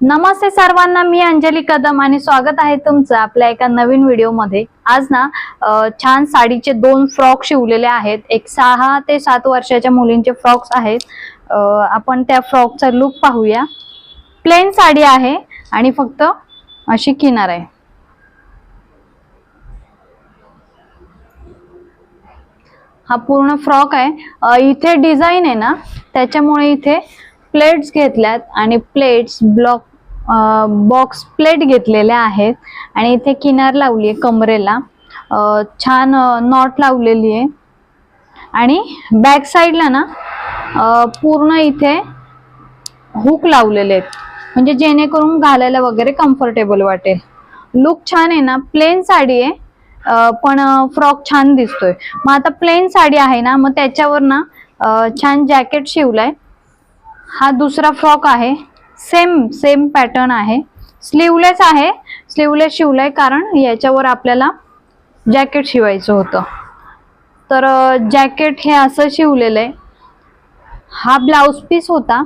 नमस्ते सर्वांना मी अंजली कदम आणि स्वागत आहे तुमचं आपल्या एका नवीन व्हिडिओमध्ये. आज ना छान साडीचे दोन फ्रॉक शिवलेले आहेत. एक सहा ते सात वर्षाच्या मुलींचे फ्रॉक्स आहेत. आपण त्या फ्रॉकचा लुक पाहूया. प्लेन साडी आहे आणि फक्त अशी किनार आहे. हा पूर्ण फ्रॉक आहे. इथे डिझाईन आहे ना त्याच्यामुळे इथे प्लेट्स घेतल्यात आणि प्लेट्स ब्लॉक बॉक्स प्लेट घेतलेल्या आहेत. आणि इथे किनार लावली आहे कमरेला छान नॉट लावलेली आहे. आणि बॅक साईडला ना पूर्ण इथे हुक लावलेले आहेत. म्हणजे जेणेकरून घालायला वगैरे कम्फर्टेबल वाटेल. लुक छान आहे ना प्लेन साडी आहे. पण फ्रॉक छान दिसतोय. मग आता प्लेन साडी आहे ना मग त्याच्यावर ना छान जॅकेट शिवलाय. हा दुसरा फ्रॉक आहे. सेम सेम पॅटर्न आहे. स्लीवलेस आहे. स्लीवलेस शिवलाय कारण याच्यावर आपल्याला जॅकेट शिवायचं होतं. तर जॅकेट हे असं शिवलेलं आहे. हा ब्लाऊज पीस होता.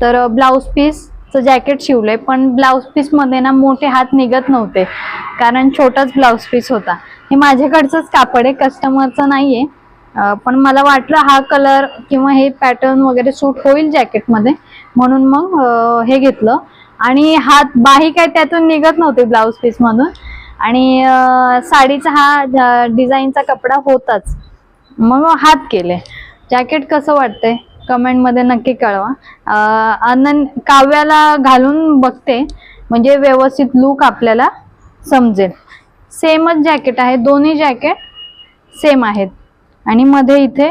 तर ब्लाऊज पीसचं जॅकेट शिवलंय. पण ब्लाऊज पीसमध्ये ना मोठे हात निघत नव्हते. कारण छोटाच ब्लाऊज पीस होता. हे माझ्याकडचंच कापड आहे. कस्टमरचं नाही आहे पण मला वाटलं हा कलर किंवा हे पॅटर्न वगैरे सूट होईल जॅकेटमध्ये म्हणून मग हे घेतलं. आणि हात बाही काय त्यातून निघत नव्हते ब्लाऊज पीसमधून आणि साडीचा हा डिझाईनचा कपडा होताच. मग हात केले. जॅकेट कसं वाटतंय? कमेंटमध्ये नक्की कळवा. अनन काव्याला घालून बघते. म्हणजे व्यवस्थित लुक आपल्याला समजेल. सेमच जॅकेट आहे. दोन्ही जॅकेट सेम आहेत. आणि मध्ये इथे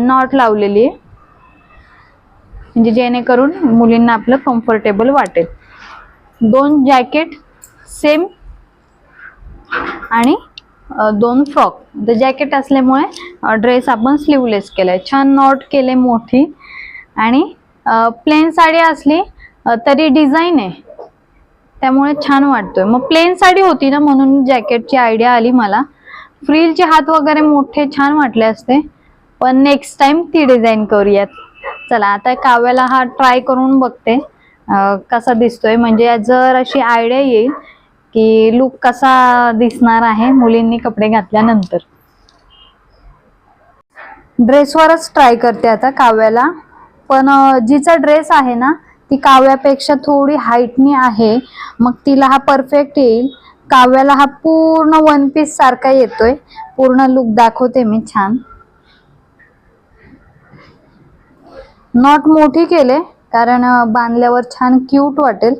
नॉट लावलेली आहे. म्हणजे जेणेकरून मुलींना आपलं कम्फर्टेबल वाटेल. दोन जॅकेट सेम आणि दोन फ्रॉक द जॅकेट असल्यामुळे ड्रेस आपण स्लीवलेस केलाय. छान नॉट केले मोठी. आणि प्लेन साडी असली तरी डिझाईन आहे. त्यामुळे छान वाटतोय. मग प्लेन साडी होती ना म्हणून जॅकेटची आयडिया आली मला. फ्रीलचे हात वगैरे मोठे छान वाटले असते. पण नेक्स्ट टाइम ती डिझाईन करूयात. चला आता काव्याला हा ट्राय करून बघते. कसा दिसतोय? म्हणजे जर अशी आयडिया येईल की लुक कसा दिसणार आहे मुलींनी कपडे घातल्यानंतर. ड्रेसवरच ट्राय करते आता काव्याला. पण जिचा ड्रेस आहे ना ती काव्यापेक्षा थोडी हाईटनी आहे. मग तिला हा परफेक्ट येईल. काव्याला हा पूर्ण वन पीस सारखा येतोय. पूर्ण लुक दाखवते मी छान. नॉट मोठी केले कारण बांधल्यावर छान क्यूट वाटेल.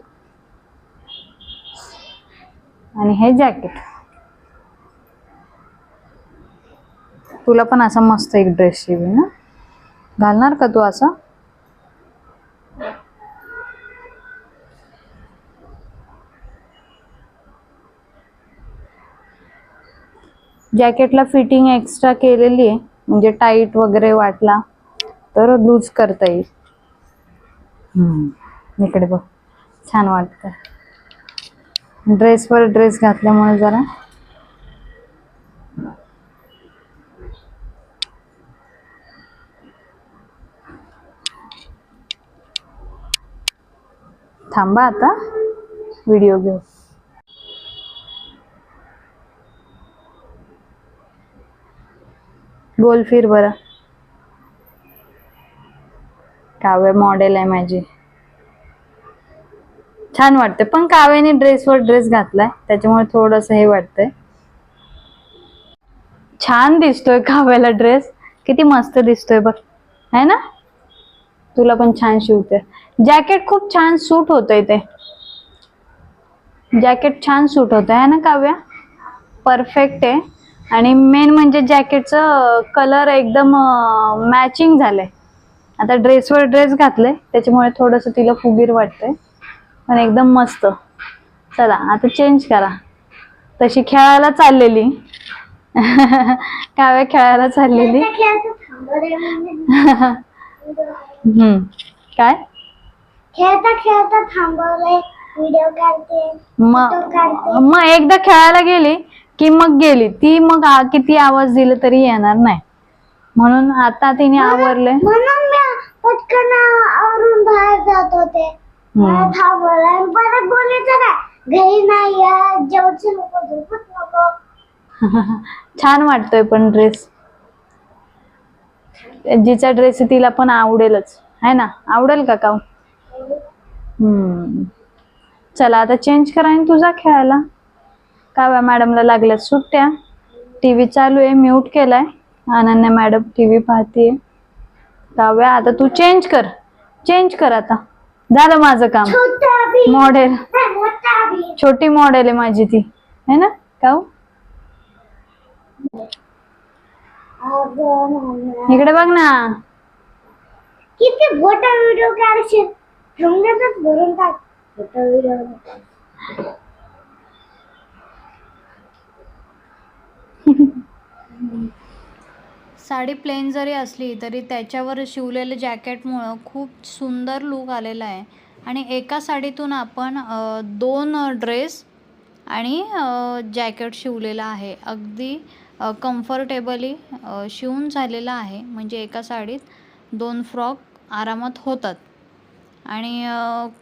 आणि हे जॅकेट तुला पण असा मस्त एक ड्रेस शिवी ना? घालणार का तू असा? जॅकेटला फिटिंग एक्स्ट्रा केलेली आहे. म्हणजे टाईट वगैरे वाटला तर लूज करता येईल. इकडे बघ छान वाटतं ड्रेसवर ड्रेस घातल्यामुळे जरा थांबा आता व्हिडिओ घेऊ. गोल फिर बरं. काव्य मॉडेल आहे माझी. छान वाटते पण काव्याने ड्रेसवर ड्रेस घातलाय. त्याच्यामुळे थोडस हे वाटतंय. छान दिसतोय काव्याला ड्रेस किती मस्त दिसतोय बघ. है ना? तुला पण छान शिवते जॅकेट खूप छान सूट होतंय ते. जॅकेट छान सूट होत आहे ना काव्या? परफेक्ट आहे. आणि मेन म्हणजे जॅकेटचं कलर एकदम मॅचिंग झालंय. आता ड्रेसवर ड्रेस घातले त्याच्यामुळे थोडंसं तिला फुगीर वाटतंय. पण एकदम मस्त. चला आता चेंज करा. तशी खेळायला चाललेली. काव्या खेळायला चाललेली. हम्म. काय? खेळता खेळता थांबवले व्हिडिओ काढते मग मग एकदा खेळायला गेली की मग गेली. ती मग आ- किती आवाज दिला तरी येणार नाही. म्हणून आता तिने आवरले म्हणून मी पटकन आवरून बाहेर जात होते. मला थांबवलं आणि परत बोलायचं ना घरी नाही या जेवचं नको झोपत नको. छान वाटतोय पण ड्रेस जिचा ड्रेस आहे तिला पण आवडेलच. आहे ना? आवडेल का काव हम्म. चला आता चेंज करा आणि तुझा खेळायला. काव्या मॅडमला लागल्यात सुट्ट्या. टी व्ही चालू आहे म्यूट केलाय. अनन्या मॅडम टी व्ही पाहते काव्या आता तू चेंज कर. चेंज कर आता. झालं माझं काम. मॉडेल छोटी मॉडेल आहे माझी ती. है ना काऊ मम्मा. इकडे बघ ना. किती मोठा व्हिडिओ काढशील. भरून टाक. मोठा व्हिडिओ साडी प्लेन जरी असली तरी त्याच्यावर शिवलेलं जॅकेटमुळं खूप सुंदर लूक आलेला आहे. आणि एका साडीतून आपण दोन ड्रेस आणि जॅकेट शिवलेलं आहे. अगदी कम्फर्टेबली शिवून झालेलं आहे. म्हणजे एका साडीत दोन फ्रॉक आरामात होतात. आणि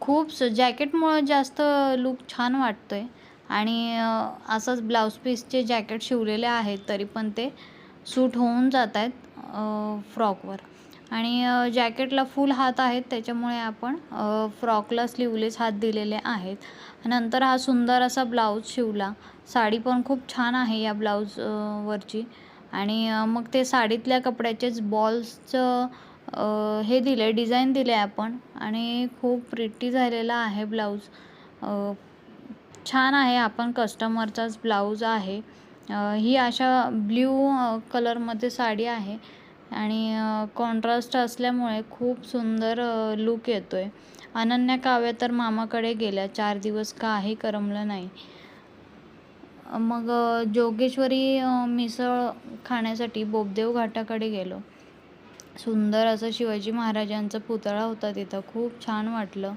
खूप स- जॅकेटमुळं जास्त लूक छान वाटतो आहे आणि असंच ब्लाऊज पीसचे जॅकेट शिवलेले आहेत तरी पण ते सूट होऊन जात आहेत फ्रॉकवर. आणि जॅकेटला फुल हात आहेत त्याच्यामुळे आपण फ्रॉकला स्लीवलेस हात दिलेले आहेत. नंतर हा सुंदर असा ब्लाऊज शिवला. साडी पण खूप छान आहे या ब्लाऊजवरची आणि मग ते साडीतल्या कपड्याचेच बॉल्सचं हे दिले डिझाईन दिले आपण. आणि खूप प्रिटी झालेला आहे ब्लाऊज. छान आहे आपण कस्टमरचाच ब्लाऊज आहे. ही अशा ब्ल्यू कलरमध्ये साडी आहे आणि कॉन्ट्रास्ट असल्यामुळे खूप सुंदर लूक येतो आहे अनन्या काव्या तर मामाकडे गेल्या. चार दिवस काही करमलं नाही. मग जोगेश्वरी मिसळ खाण्यासाठी बोबदेव घाटाकडे गेलो. सुंदर असं शिवाजी महाराजांचा पुतळा होता तिथं. खूप छान वाटलं.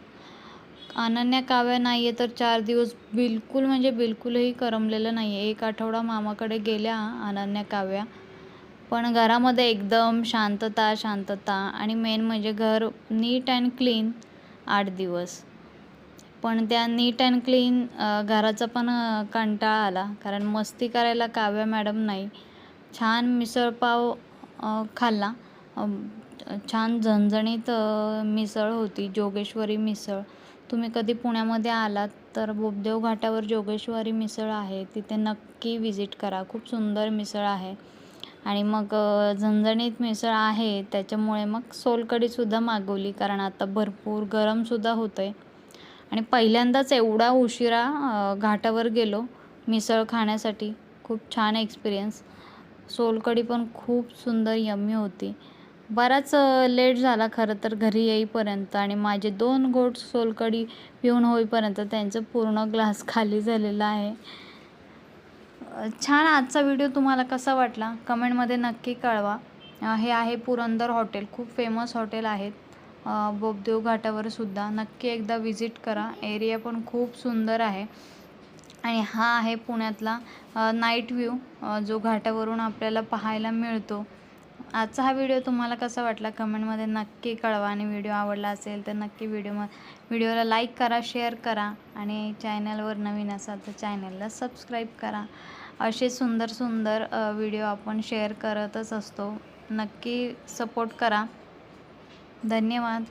अनन्या काव्या नाही आहे तर चार दिवस बिलकुल म्हणजे बिलकुलही करमलेलं नाही आहे एक आठवडा मामाकडे गेल्या अनन्या काव्या. पण घरामध्ये एकदम शांतता शांतता आणि मेन म्हणजे घर नीट अँड क्लीन आठ दिवस. पण त्या नीट अँड क्लीन घराचा पण कंटाळा आला. कारण मस्ती करायला काव्या मॅडम नाही. छान मिसळपाव खाल्ला. छान झणझणीत मिसळ होती. जोगेश्वरी मिसळ. तुम्ही कधी पुण्यामध्ये आलात तर बोबदेव घाटावर जोगेश्वरी मिसळ आहे. तिथे नक्की विजिट करा. खूप सुंदर मिसळ आहे. आणि मग झणझणीत मिसळ आहे. त्याच्यामुळे मग सोलकडीसुद्धा मागवली. कारण आता भरपूर गरमसुद्धा होतं आहे आणि पहिल्यांदाच एवढा उशिरा घाटावर गेलो मिसळ खाण्यासाठी. खूप छान एक्सपिरियन्स सोलकढी पण खूप सुंदर यम्मी होती. बराच लेट झाला खरं तर घरी येईपर्यंत आणि माझे दोन गोट सोलकढी पिऊन होईपर्यंत त्यांचं पूर्ण ग्लास खाली झालेला आहे. छान आजचा व्हिडिओ तुम्हाला कसा वाटला? कमेंटमध्ये नक्की कळवा. हे आहे पुरंदर हॉटेल. खूप फेमस हॉटेल आहेत. बोबदेव घाटावर सुद्धा. नक्की एकदा विजिट करा. एरिया पण खूप सुंदर आहे. आणि हा आहे पुण्यातला नाईट व्ह्यू. जो घाटावरून आपल्याला पाहायला मिळतो. आजचा हा व्हिडिओ तुम्हाला कसा वाटला कमेंटमध्ये नक्की कळवा. आणि व्हिडिओ आवडला असेल तर नक्की व्हिडिओ व्हिडिओला लाईक करा शेअर करा आणि चॅनलवर नवीन असाल तर चॅनलला सबस्क्राईब करा. असे सुंदर सुंदर व्हिडिओ आपण शेअर करतच असतो. नक्की सपोर्ट करा. धन्यवाद.